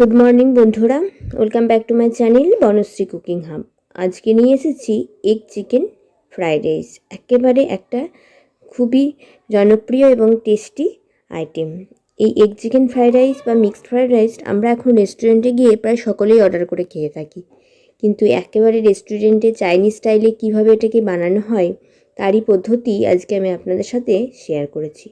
Good morning বন্ধুরা। Welcome back to my channel Banashree cooking hub আজকে নিয়ে এসেছি এগ চিকেন ফ্রাইড রাইস একেবারে একটা খুবই জনপ্রিয় এবং টেস্টি আইটেম এই এগ চিকেন ফ্রাইড রাইস বা মিক্সড ফ্রাইড রাইস আমরা এখন রেস্টুরেন্টে গিয়ে প্রায় সকলেই অর্ডার করে খেয়ে থাকি। কিন্তু একেবারে রেস্টুরেন্টে চাইনিজ স্টাইলে কীভাবে এটাকে বানানো হয়, তারই পদ্ধতি আজকে আমি আপনাদের সাথে শেয়ার করেছি।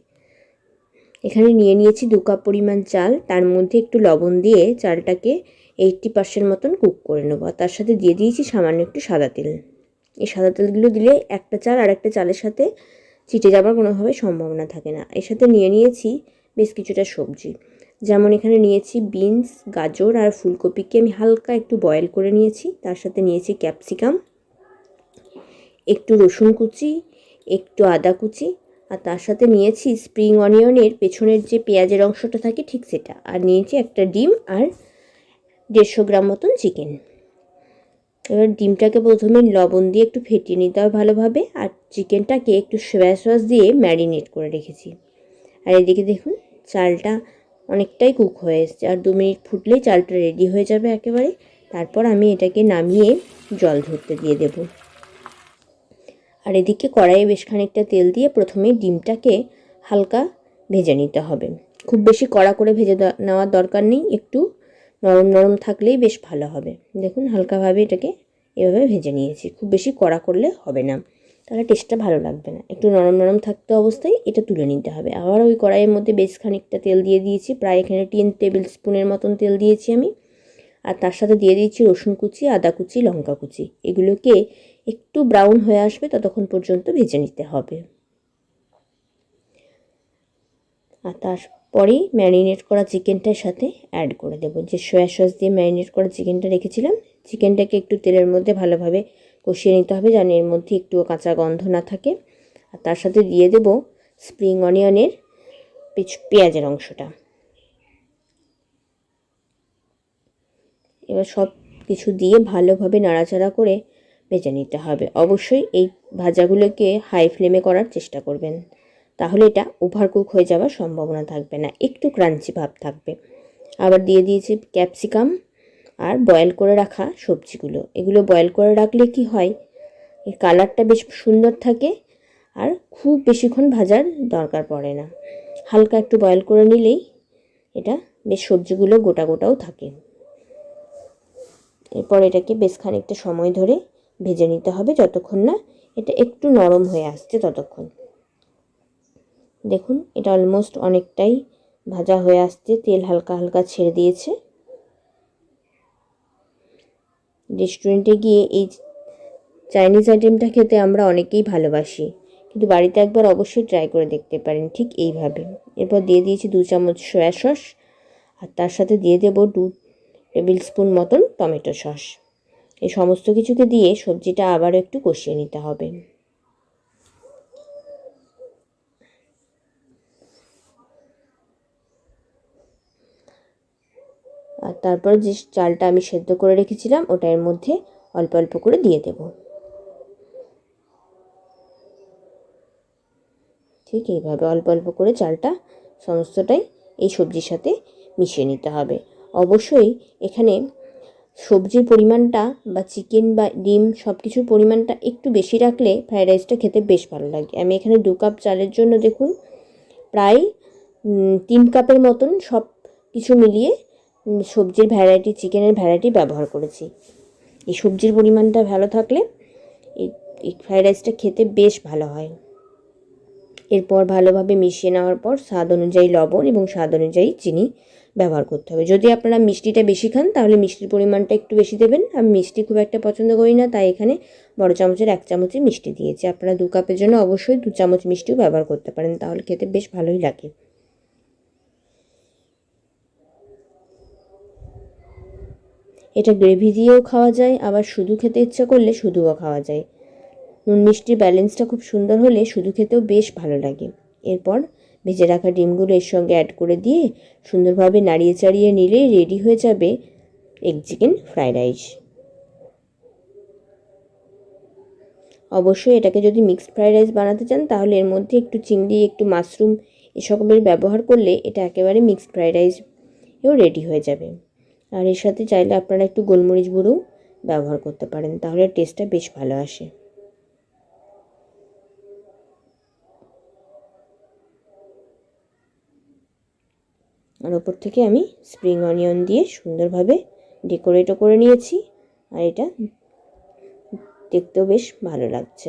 এখানে নিয়ে নিয়েছি দু কাপ পরিমাণ চাল। তার মধ্যে একটু লবণ দিয়ে চালটাকে এইটটি পার্সেন্ট মতন কুক করে নেব। আর তার সাথে দিয়ে দিয়েছি সামান্য একটু সাদা তেল। এই সাদা তেলগুলো দিলে একটা চাল আর একটা চালের সাথে চিটে যাবার কোনোভাবে সম্ভাবনা থাকে না। এর সাথে নিয়ে নিয়েছি বেশ কিছুটা সবজি। যেমন এখানে নিয়েছি বিনস, গাজর আর ফুলকপিকে আমি হালকা একটু বয়েল করে নিয়েছি। তার সাথে নিয়েছি ক্যাপসিকাম একটু রসুন কুচি, একটু আদা কুচি আর তার সাথে নিয়েছি স্প্রিং অনিয়নের পেছনের যে পেঁয়াজের অংশটা থাকে ঠিক সেটা। আর নিয়েছি একটা ডিম আর দেড়শো গ্রাম মতন চিকেন এবার ডিমটাকে প্রথমে লবণ দিয়ে একটু ফেটিয়ে নিতে হবে ভালোভাবে আর চিকেনটাকে একটু সোয়া সস দিয়ে ম্যারিনেট করে রেখেছি। আর এদিকে দেখুন, চালটা অনেকটাই কুক হয়ে এসছে। আর দু মিনিট ফুটলেই চালটা রেডি হয়ে যাবে একেবারে। তারপর আমি এটাকে নামিয়ে জল ধরতে দিয়ে দেবো। আর এদিকে কড়াইয়ে বেশ খানিকটা তেল দিয়ে প্রথমে ডিমটাকে হালকা ভেজে নিতে হবে। খুব বেশি কড়া করে ভেজে নেওয়ার দরকার নেই, একটু নরম নরম থাকলেই বেশ ভালো হবে। দেখুন হালকাভাবে এটাকে এভাবে ভেজে নিয়েছি, খুব বেশি কড়া করলে হবে না। তাহলে টেস্টটা ভালো লাগবে না। একটু নরম নরম থাকতে অবস্থায় এটা তুলে নিতে হবে। আবার ওই কড়াইয়ের মধ্যে বেশ খানিকটা তেল দিয়ে দিয়েছি, প্রায় এখানে টেন টেবিল স্পুনের মতন তেল দিয়েছি আমি। আর তার সাথে দিয়ে দিয়েছি রসুন কুচি, আদা কুচি, লঙ্কা কুচি। এগুলোকে একটু ব্রাউন হয়ে আসবে, ততক্ষণ পর্যন্ত ভেজে নিতে হবে। আর তারপরেই ম্যারিনেট করা চিকেনটার সাথে অ্যাড করে দেবো। যে সয়া সস দিয়ে ম্যারিনেট করা চিকেনটা রেখেছিলাম, চিকেনটাকে একটু তেলের মধ্যে ভালোভাবে কষিয়ে নিতে হবে, যেন এর মধ্যে একটু কাঁচা গন্ধ না থাকে। আর তার সাথে দিয়ে দেব স্প্রিং অনিয়নের পেঁয়াজের অংশটা। এবার সব কিছু দিয়ে ভালোভাবে নাড়াচাড়া করে ভেজে নিতে হবে। অবশ্যই এই ভাজাগুলোকে হাই ফ্লেমে করার চেষ্টা করবেন। তাহলে এটা ওভারকুক হয়ে যাওয়ার সম্ভাবনা থাকবে না। একটু ক্রাঞ্চি ভাব থাকবে। আবার দিয়ে দিয়েছি ক্যাপসিকাম আর বয়েল করে রাখা সবজিগুলো। এগুলো বয়েল করে রাখলে কি হয়? এর কালারটা বেশ সুন্দর থাকে আর খুব বেশিক্ষণ ভাজার দরকার পড়ে না। হালকা একটু বয়েল করে নিলেই এটা বেশ সবজিগুলো গোটা গোটাও থাকে। এরপর এটাকে বেশ খানিকটা সময় ধরে ভেজে নিতে হবে যতক্ষণ না এটা একটু নরম হয়ে আসছে ততক্ষণ। দেখুন, এটা অলমোস্ট অনেকটাই ভাজা হয়ে আসছে, তেল হালকা হালকা ছেড়ে দিয়েছে। রেস্টুরেন্টে গিয়ে এই চাইনিজ আইটেমটা খেতে আমরা অনেকেই ভালোবাসি, কিন্তু বাড়িতে একবার অবশ্যই ট্রাই করে দেখতে পারেন, ঠিক এইভাবে। এরপর দিয়ে দিয়েছি দু চামচ সয়া সস আর তার সাথে দিয়ে দেবো দু টেবিল স্পুন মতন টমেটো সস। এই সমস্ত কিছুকে দিয়ে সবজিটা আবারও একটু কষিয়ে নিতে হবে। আর তারপর যে চালটা আমি সেদ্ধ করে রেখেছিলাম, ওটা এর মধ্যে অল্প অল্প করে দিয়ে দেব। ঠিক এইভাবে অল্প অল্প করে চালটা সমস্তটাই এই সবজির সাথে মিশিয়ে নিতে হবে। অবশ্যই এখানে সবজির পরিমাণটা বা চিকেন বা ডিম সব কিছুর পরিমাণটা একটু বেশি রাখলে ফ্রায়েড রাইসটা খেতে বেশ ভালো লাগে। আমি এখানে দু কাপ চালের জন্য দেখুন, প্রায় তিন কাপের মতন সব কিছু মিলিয়ে সবজির ভ্যারাইটি চিকেনের ভ্যারাইটি ব্যবহার করেছি। এই সবজির পরিমাণটা ভালো থাকলে, এই ফ্রায়েড রাইসটা খেতে বেশ ভালো হয়। এরপর ভালোভাবে মিশিয়ে নেওয়ার পর স্বাদ অনুযায়ী লবণ এবং স্বাদ অনুযায়ী চিনি ব্যবহার করতে হবে। যদি আপনারা মিষ্টিটা বেশি খান, তাহলে মিষ্টির পরিমাণটা একটু বেশি দেবেন। আমি মিষ্টি খুব একটা পছন্দ করি না, তাই এখানে বড় চামচের এক চামচই মিষ্টি দিয়েছি। আপনারা দু কাপের জন্য অবশ্যই দু চামচ মিষ্টিও ব্যবহার করতে পারেন, তাহলে খেতে বেশ ভালোই লাগে। এটা গ্রেভি দিয়েও খাওয়া যায়, আবার শুধু খেতে ইচ্ছা করলে শুধুও খাওয়া যায়। নুন মিষ্টির ব্যালেন্সটা খুব সুন্দর হলে শুধু খেতেও বেশ ভালো লাগে। এরপর ভেজে রাখা ডিমগুলো এর সঙ্গে অ্যাড করে দিয়ে সুন্দরভাবে নাড়িয়ে চাড়িয়ে নিলেই রেডি হয়ে যাবে এগ চিকেন ফ্রাইড রাইস অবশ্যই এটাকে যদি মিক্সড ফ্রাইড রাইস বানাতে চান, তাহলে এর মধ্যে একটু চিংড়ি, একটু মাশরুম এসবের ব্যবহার করলে এটা একেবারে মিক্সড ফ্রাইড রাইস এও রেডি হয়ে যাবে। আর এর সাথে চাইলে আপনারা একটু গোলমরিচ গুঁড়োও ব্যবহার করতে পারেন, তাহলে টেস্টটা বেশ ভালো আসে। আর ওপর থেকে আমি স্প্রিং অনিয়ন দিয়ে সুন্দরভাবে ডেকোরেটও করে নিয়েছি। আর এটা দেখতেও বেশ ভালো লাগছে।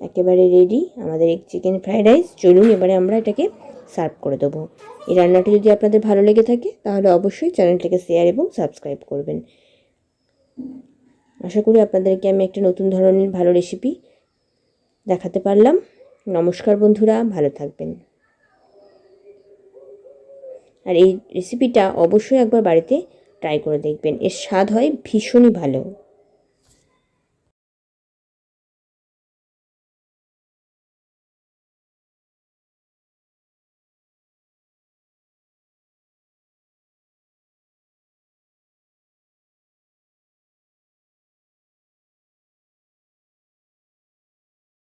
একেবারে রেডি আমাদের এক চিকেন ফ্রাইড রাইস চলুন এবারে আমরা এটাকে সার্ভ করে দেবো। এই রান্নাটি যদি আপনাদের ভালো লেগে থাকে, তাহলে অবশ্যই চ্যানেলটাকে শেয়ার এবং সাবস্ক্রাইব করবেন। আশা করি আপনাদেরকে আমি একটা নতুন ধরনের ভালো রেসিপি দেখাতে পারলাম। নমস্কার বন্ধুরা, ভালো থাকবেন। আর এই রেসিপিটা অবশ্যই একবার বাড়িতে ট্রাই করে দেখবেন। এর স্বাদ হয় ভীষণই ভালো।